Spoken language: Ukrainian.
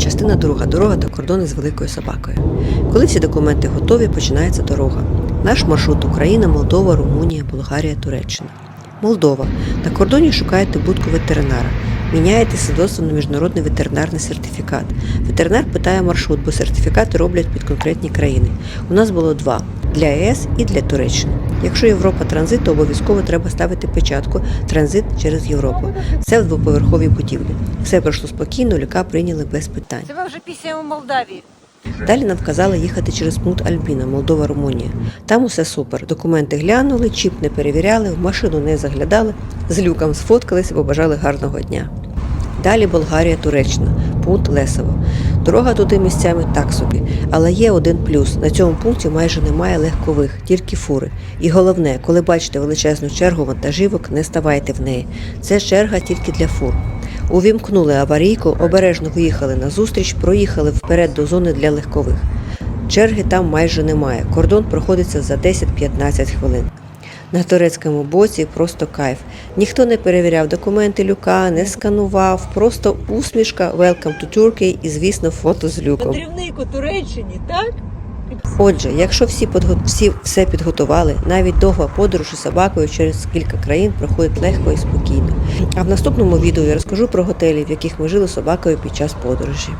Частина друга. Дорога та кордони з великою собакою. Коли всі документи готові, починається дорога. Наш маршрут Україна, Молдова, Румунія, Болгарія, Туреччина. Молдова. На кордоні шукаєте будку ветеринара. Міняєте свідоцтво на міжнародний ветеринарний сертифікат. Ветеринар питає маршрут, бо сертифікати роблять під конкретні країни. У нас було два для ЄС і для Туреччини. Якщо Європа транзит, то обов'язково треба ставити печатку транзит через Європу. Все в двоповерховій будівлі. Все пройшло спокійно, люка прийняли без питань. Це ми вже після у Молдавії. Далі нам вказали їхати через пункт Альбіна, Молдова, Румунія. Там усе супер. Документи глянули, чіп не перевіряли, в машину не заглядали, з люком сфоткались побажали гарного дня. Далі Болгарія, Туреччина, пункт Лесово. Дорога туди місцями так собі, але є один плюс. На цьому пункті майже немає легкових, тільки фури. І головне, коли бачите величезну чергу вантажівок, не ставайте в неї. Це черга тільки для фур. Увімкнули аварійку, обережно виїхали на зустріч, проїхали вперед до зони для легкових. Черги там майже немає. Кордон проходиться за 10-15 хвилин. На турецькому боці просто кайф. Ніхто не перевіряв документи люка, не сканував, просто усмішка Welcome to Turkey і, звісно, фото з люком. Подрівник у Туреччині, так? Отже, якщо всі, подго- всі все підготували, навіть довга подорож із собакою через кілька країн проходить легко і спокійно. А в наступному відео я розкажу про готелі, в яких ми жили з собакою під час подорожі.